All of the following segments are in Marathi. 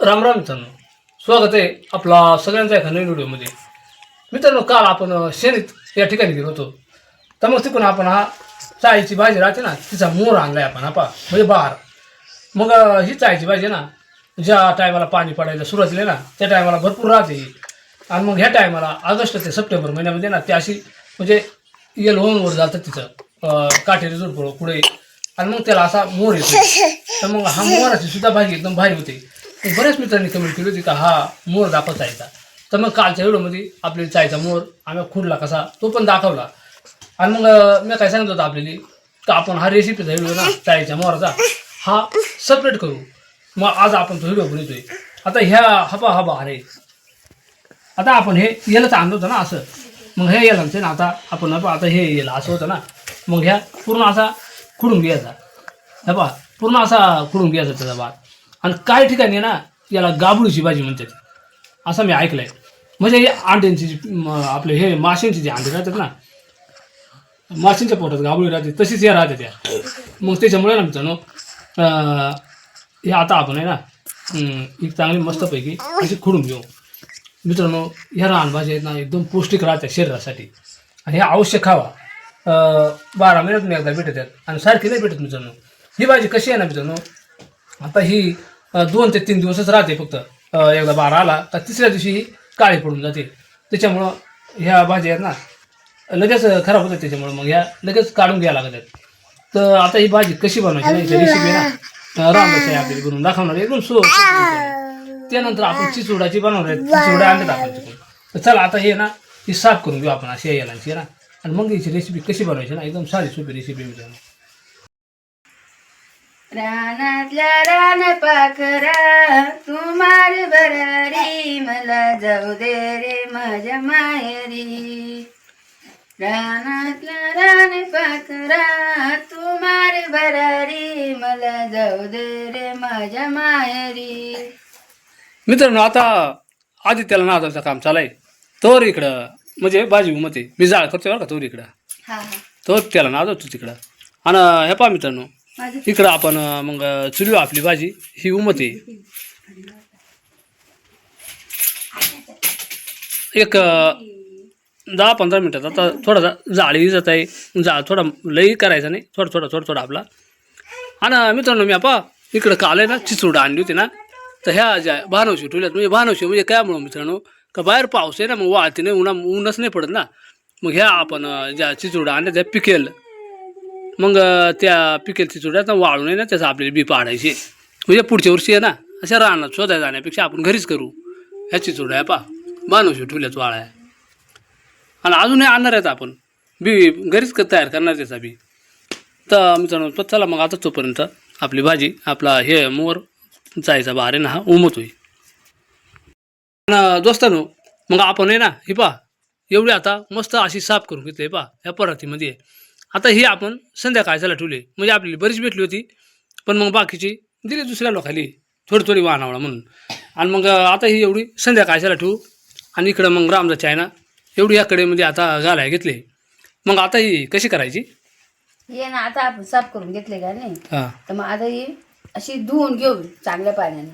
राम राम मित्रांनो. स्वागत आहे आपला सगळ्यांचा एका नवीन व्हिडिओमध्ये. मित्रांनो काल आपण अं, शेणीत या ठिकाणी गेलो होतो. तर मग तिकडून आपण हा चाळीची भाजी राहते ना तिचा मोर आणलाय आपण आपा म्हणजे बार. मग ही चाळीची भाजी ना ज्या टायमाला पाणी पडायला सुरुवात झाली ना त्या टायमाला भरपूर राहते. आणि मग ह्या टायमाला ऑगस्ट ते सप्टेंबर महिन्यामध्ये ना ती अशी म्हणजे येल होऊनवर जातं तिचं काटेरी जोड पुढे. आणि मग त्याला असा मोर येतो. तर मग हा मोराची सुद्धा भाजी एकदम भारी होते. बऱ्याच मित्रांनी कमेंट केली होती का हा मोर दाखव चायचा तर मग कालच्या व्हिडिओमध्ये आपल्याला चायचा मोर आम्ही खुडला कसा तो पण दाखवला. आणि मग मी काय सांगत होतो आपल्याला तर आपण हा रेसिपीचा व्हिडिओ ना चायच्या मोराचा हा सेपरेट करू. मग आज आपण तो व्हिडिओ बनवतोय. आता ह्या हपा हबा अरे आता आपण हे यालाच आणलं होतं ना असं. मग हे यालांचं ना आता आपण आता हे याला असं होतं ना. मग ह्या पूर्ण असा खुडून घ्यायचा. हे पूर्ण असा खुडून घ्यायचा त्याचा भात. आणि काही ठिकाणी ना याला गाबडूची भाजी म्हणतात. असं मी ऐकलंय. म्हणजे हे अंड्यांची आपले हे माशांची जे अंडे राहतात ना माशांच्या पोटात गाबळी राहते तशीच हे राहते त्या. मग त्याच्यामुळे ना मित्रांनो अं, हे आता आपण आहे ना एक चांगली मस्तपैकी अशी खुडून घेऊ. मित्रांनो ह्या रानभाज्या आहेत ना एकदम पौष्टिक राहतात शरीरासाठी. आणि हे आवश्यक खावा. बारा महिन्यात एकदा भेटत आहेत आणि सारखी नाही भेटत मित्रांनो. ही भाजी कशी आहे ना मित्रांनो आता ही दोन ते तीन दिवसच राहते फक्त. एकदा बारा आला तर तिसऱ्या दिवशी ही काळी पडून जाते. त्याच्यामुळं ह्या भाज्या आहेत ना लगेच खराब होतात त्याच्यामुळं. मग ह्या लगेच काढून घ्यायला लागतात. तर आता ही भाजी कशी बनवायची रेसिपी ना रामदास आपल्याला बनवून दाखवणार एकदम सो त्यानंतर आपण चिचोडाची बनवणार आहे. चिचोडा आणतात आपण तिकडून. तर चला आता हे ना ही साफ करून घेऊ आपण अशी यायला ना. आणि मग याची रेसिपी कशी बनवायची ना एकदम साधी सोपी रेसिपी मित्रांनो. रानातल्या रान पाखरा तुम्हार बरारी मला जाऊ दे रे माझ्या माहेरी. रानातल्या रान पाखरा तुम्हार बरारी मला जाऊ दे रे माझ्या माहेरी. मित्रांनो आता आदित्याला नादाचं काम चालाय तोर इकडं म्हणजे भाजी उमते मी जाळ करतोय बरं का तोर इकडं. हा हा. तर त्याला नादवतो तिकडं. आणि हे पहा मित्रांनो इकडं आपण मग चुली आपली भाजी. ही उमते एक दहा पंधरा मिनटात आता थोडासा जाळी जात आहे. जा थोडा लई करायचा नाही. थोडं थोडा थोडं थोडं आपला. आणि मित्रांनो मी आपा इकडं काल आहे ना चिचोडा आणली होती ना. तर ह्या ज्या भानवशी ठेवल्यात म्हणजे भानवशी म्हणजे काय म्हणून मित्रांनो का बाहेर पाऊस आहे ना मग वाळते नाही उन्हा ऊनच नाही पडत ना. मग ह्या आपण ज्या चिचोडा आणल्या त्या पिकेल. मग त्या पिकेल चिचोड्यात वाळून आहे ना त्याचं आपल्याला बी पाडायचे. म्हणजे पुढच्या वर्षी आहे ना अशा रानात शोधायला जाण्यापेक्षा आपण घरीच करू. ह्या चिचोड्या पा बानवशी वाळा आहे. आणि अजूनही आणणार आहेत आपण. बी घरीच क- तयार करणार त्याचा बी. तर मित्रांनो तर चला मग आता तोपर्यंत आपली भाजी आपला हे मोर जायचा बहार आहे ना हा उमतोय आणि दोस्तानो मग आपण आहे ना हे पा एवढी आता मस्त अशी साफ करून घेतली पा ह्या परातीमध्ये. आता ही आपण संध्याकाळच्याला ठेवली. म्हणजे आपल्याला बरीच भेटली होती पण मग बाकीची दिली दुसऱ्या लोकाली थोडी थोडी वाहनावळा म्हणून. आणि मग आता ही एवढी संध्याकाळच्याला ठेवू. आणि इकडं मग रामदाची आहे ना एवढी या कडेमध्ये आता घालाय घेतले. मग आता ही कशी करायची? ये ना आता आपण साफ करून घेतले का नाही? हां. तर मग आता ही अशी धुवून घेऊ चांगल्या पाण्यानं.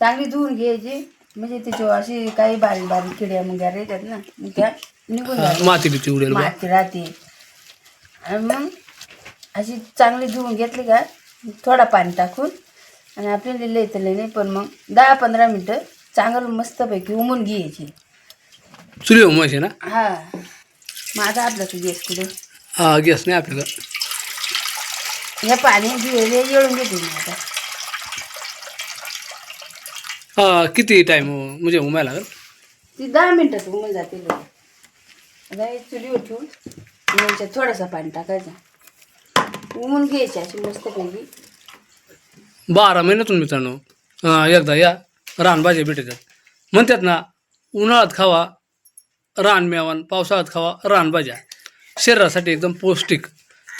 चांगली धुवून घ्यायची. म्हणजे त्याच्यावर अशी काही बारीक बारीक किड्या मुंग्या राहतात ना मग त्या निघून जातात. माती बिती उडेल बा. माती राहते. आणि मग अशी चांगली धुवून घेतली का थोडा पाणी टाकून आणि आपल्याला लई नाही पण मग दहा पंधरा मिनटं चांगलं मस्तपैकी उमून घ्यायची. चुली उमायची ना? हा. मग आता आपल्याचं गॅस कुठे? हा गॅस नाही आपल्याला. हे पाणी घे- येळून घेते मी आता. हा किती टाईम म्हणजे उमायला लागेल? ती दहा मिनिटात उमून जाते. चुलीवर ठेवून. याच्यात थोडासा पाणी टाकायचं. उमून घ्यायची अशी मस्तपैकी बारा महिन्यातून मित्रांनो. अं, एकदा या. रानभाज्या भेटतात म्हणतात ना उन्हाळ्यात खावा रान मेवान पावसाळ्यात खावा रानभाज्या शरीरासाठी एकदम पौष्टिक.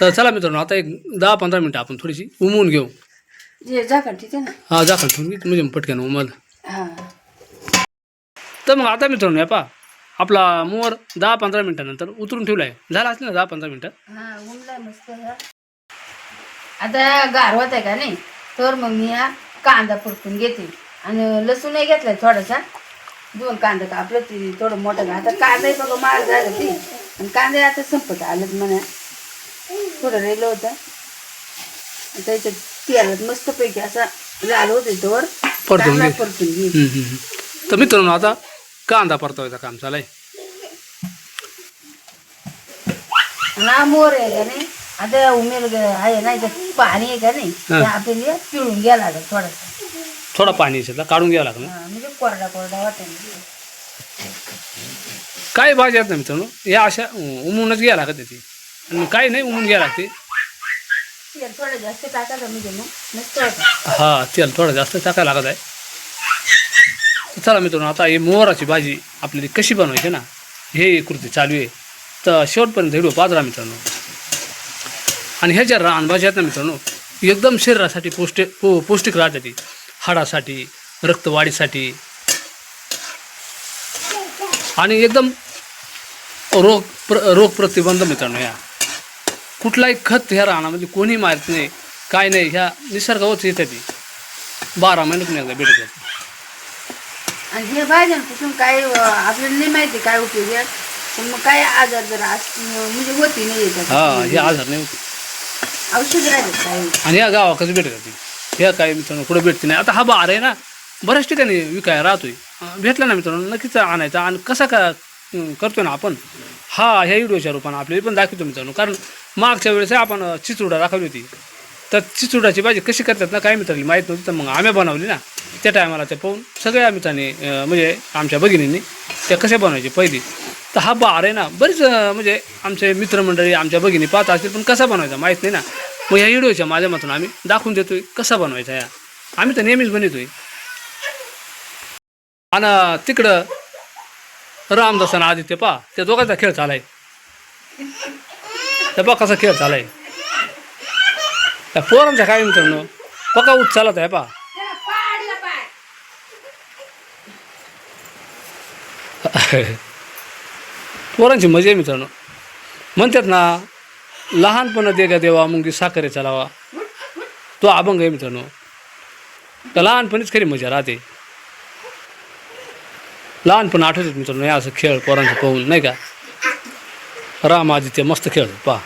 तर चला मित्रांनो आता एक दहा पंधरा मिनटं आपण थोडीशी उमवून घेऊ. जे झाकण ठीक आहे ना. हा जाखल ठेवून घे म्हणजे पटकन उमल. हां. तर मग आता मित्रांनो या पा आपला मोर दहा पंधरा मिनटानंतर उतरून ठेवला आहे झाला असं ना दहा पंधरा मिनटं? हा मस्त हा. आता गारवत आहे का नाही? तर मग मी हा कांदा परतून घेते. आणि लसूणही घेतलाय थोडासा. दोन कांदा कापलं ते थोडं मोठं घा आता कांदाही बघा माल झालं ते. आणि कांदा आता संपत आलं म्हणा. थोडं राहिलं होतं. आता याच्यात तेलात मस्तपैकी असा लाल होते तोवर. परतून. परतून घे. हम्म, हम्म, हम्म. तर मित्रांनो आता कांदा परतवायचं काम चालय ना मोर आहे का नाही? आता उमेर ग- आहे ना इथं पाणी आहे का नाही? ते आपल्याला पिळून घ्या लागेल थोडासा. थोडा पाणी काढून घ्यावं लागलं हा, म्हणजे कोरडा कोरडा वाटेल. काय भाजी आहेत ना मित्रांनो? या अशा उमूनच घ्यायला लागत त्याची आणि काही नाही उमून घ्यायला लागते. तेल थोडं जास्त टाकायचं म्हणजे मग हा तेल थोडं जास्त टाकायला लागत आहे. तर चला मित्रांनो आता ही मोहराची भाजी आपल्याला कशी बनवायची ना हे कृती चालू आहे. तर शेवटपर्यंत व्हिडिओ पाजरा मित्रांनो. आणि ह्या ज्या रानभाज्या आहेत ना मित्रांनो एकदम शरीरासाठी पौष्टिक पो पौष्टिक राहते ती हाडासाठी रक्तवाढीसाठी. आणि एकदम रोग प्र रोग प्रतिबंध मित्रांनो या कुठलाही खत ह्या रानामध्ये कोणी मारत नाही काय नाही ह्या निसर्गावरच येते ती. बारा महिन्यातून एकदा भेटत आणि हे भाज्यांपासून काय अं, आपल्याला नाही माहिती काय उपयोग आहे. पण मग काय आजार जर म्हणजे होती नाही हा हे येतात आजार नाही होते. औषध राहतात काय? आणि ह्या गावाकडे भेटत ती ह्या काय मित्रांनो कुठं भेटते नाही. आता हा बार आहे ना बऱ्याच ठिकाणी विकाय राहतोय. भेटला ना मित्रांनो नक्कीच आणायचा. आणि कसा का अं, करतोय ना आपण हा ह्या व्हिडिओच्या रूपानं आपल्याला पण दाखवतो मित्रांनो. कारण मागच्या वेळेस आपण चिचुडा दाखवली होती. तर चिचुडाची भाजी कशी करतात ना काय मित्रांनी माहीत नव्हती तर मग आम्ही बनवली ना. त्या टायमाला ते पाहून सगळ्या मित्रांनी म्हणजे आमच्या भगिनींनी त्या कशा बनवायची पहिली. तर हा बार आहे ना बरीच म्हणजे आमचे मित्रमंडळी आमच्या भगिनी पाहत असतील पण कसा बनवायचा माहीत नाही ना. मग ह्या व्हिडिओच्या माध्यमातून आम्ही दाखवून देतोय कसा बनवायचा या. आम्ही तर नेहमीच बनवतोय. आणि तिकडं रामदास आणि आदित्य पा त्या दोघांचा खेळ चालाय. त्या पा कसा खेळ चालाय. त्या पोरांचा काय मित्रांनो पका उठ चालत आहे पा. पोरांची मजा आहे मित्रांनो. म्हणतात ना लहानपणा दे का देवा मुंगी साखरे चालावा. तो अभंग आहे मित्रांनो. तर लहानपणीच खरी मजा राहते. लहानपण आठवतात मित्रांनो हे असं खेळ पोरांचं पाहून नाही का? राम ते मस्त खेळ पहा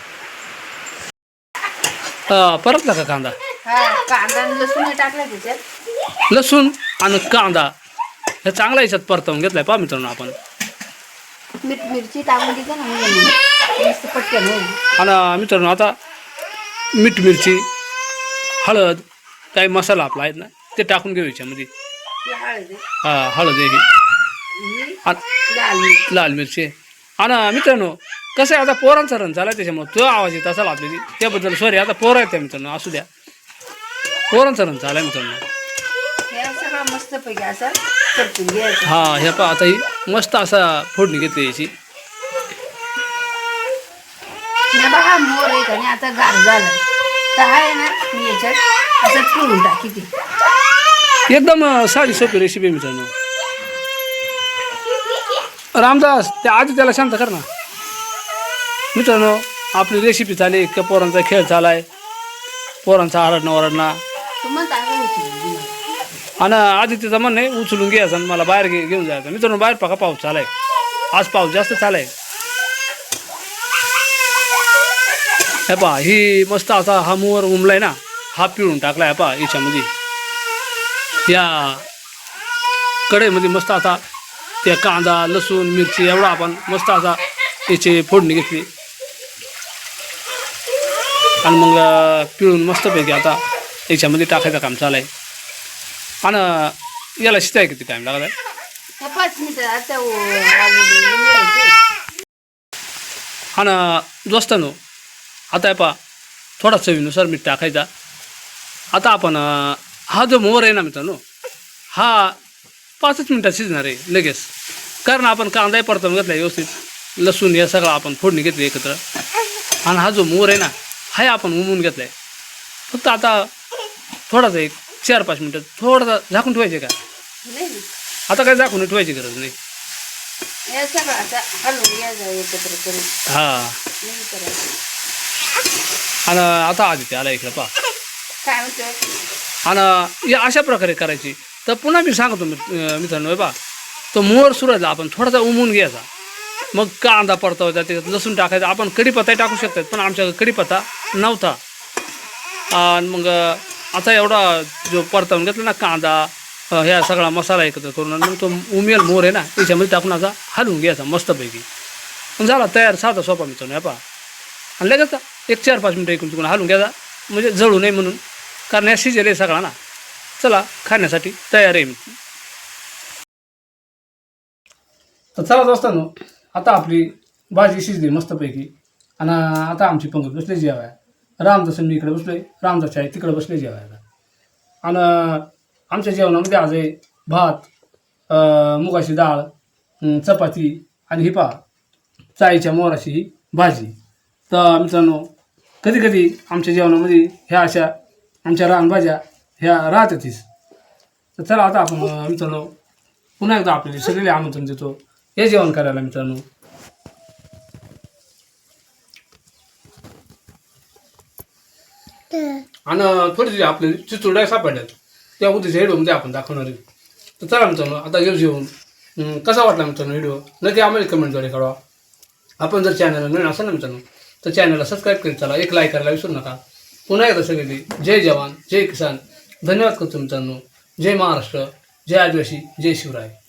परतला का कांदा? हा कांदा आणि लसूण टाकला त्याच्यात. लसूण आणि कांदा. हे चांगला याच्यात परतवून घेतलाय पहा मित्रांनो आपण. मीठ मिरची टाकून दिली ना म्हणजे मग मस्त पटकन होईल. आणि मित्रांनो आता मीठ मिरची हळद काही मसाला आपला आहेत ना ते टाकून घेऊ याच्यामध्ये. ही हळद. हा हळद आहे ही. आणि लाल मिरची. लाल मिरची. आणि मित्रांनो कसं आहे आता पोरांचा रन झाला त्याच्यामुळे तो आवाज येत असाल आपल्याला. त्याबद्दल सॉरी आता पोरं आहेत मित्रांनो असू द्या. पोरांचा रन झाला मित्रांनो. हे मस्त पैकी असं हा ह्या पहा आता ही मस्त असा फोडणी घेतली याची. नाही बा मोर आहे का नाही आता गार झाला तर आहे ना मी याच्यात असं पिळून टाकी ते एकदम साधी सोपी रेसिपी मित्रांनो. रामदास त्या आधी त्याला शांत कर ना. मित्रांनो आपली रेसिपी झाली का पोरांचा खेळ चालाय पोरांचा आरडणं ओरडणं आणि आधी तिचं म्हणणं आहे उचलून घ्यायचं आणि मला बाहेर घे घेऊन जायचं. मित्रांनो बाहेर पका पाऊस चालाय आज पाऊस जास्त चालाय हे पहा ही मस्त असा हा मुवर उमलाय ना हा पिळून टाकलाय पा याच्यामध्ये. या कढईमध्ये मस्त आता त्या कांदा लसूण मिरची एवढा आपण मस्त असा याची फोडणी घेतली. आणि मग पिळून मस्तपैकी आता याच्यामध्ये टाकायचं काम चालू आहे. आणि याला शिजाय किती टाईम ते. आणि दोस्तानो आता आहे पा थोडा चवीनुसार मीठ टाकायचा. आता आपण हा जो मोहर आहे ना मित्रांनो हा पाचच मिनटात शिजणार आहे लगेच. कारण आपण कांदाही परतवून घेतला व्यवस्थित. लसूण या सगळं आपण फोडणी घेतली एकत्र. आणि हा जो मोहर आहे ना हा आपण उमून घेतला आहे फक्त आता थोडासा एक चार पाच मिनटं थोडासा झाकून ठेवायचे का. आता काय झाकून ठेवायची गरज नाही. हे. हां आणि आता आदित्य आला इकडं पा काय म्हणतो आणि या अशा प्रकारे करायची. तर पुन्हा मी सांगतो मित्रांनो हे बा तो मोर सुरायला आपण थोडासा उमून घ्यायचा. मग कांदा परतावायचा त्याच्यात लसूण टाकायचा. आपण कढीपत्ताही टाकू शकतात पण आमच्याकडे कढीपत्ता नव्हता. आणि मग आता एवढा जो परतावून घेतला ना कांदा ह्या सगळा मसाला एकत्र करून आणि मग तो उमेल मोर आहे ना त्याच्यामध्ये टाकून असा हलवून घ्यायचा मस्तपैकी. मग झाला तयार साधा सोपा मित्रांनो हे पा आणि लगेच एक चार पाच मिनटं इकडून तिकडून हलवून घ्यायचा. म्हणजे जळू नये म्हणून. कारण या शिजेल आहे सगळा ना चला खाण्यासाठी तयार आहे मी. तर चला दोस्तांनो आता आपली भाजी शिजली मस्तपैकी. आणि आता आमची पंगत बसले जेवाय रामदासन मी इकडे बसलोय रामदास आहे तिकडे बसले जेवायला. आणि आमच्या जेवणामध्ये आज आहे भात मुगाची डाळ चपाती आणि ही पा चाईच्या मोराची ही भाजी. तर मित्रांनो कधी कधी आमच्या जेवणामध्ये ह्या अशा आमच्या रानभाज्या ह्या राहतातच तर चला आता आपण मित्रांनो पुन्हा एकदा आपल्याला सगळे आमंत्रण देतो. हे जेवण करायला मित्रांनो. आणि थोडी आपले चिचुरड्या सापडल्यात. त्या उद्याच्या व्हिडिओमध्ये आपण दाखवणार आहे. तर चला मित्रांनो आता घेऊ जेवण. कसा वाटला मित्रांनो व्हिडिओ नक्की आम्हाला कमेंटद्वारे कळवा. आपण जर चॅनलला नवीन असेल ना मित्रांनो तर चॅनलला सबस्क्राईब करीत चला. एक लाईक करायला विसरू नका. पुन्हा एकदा सगळे जय जवान जय किसान. धन्यवाद करतो मित्रांनो जय महाराष्ट्र. जय आदिवासी. जय शिवराय.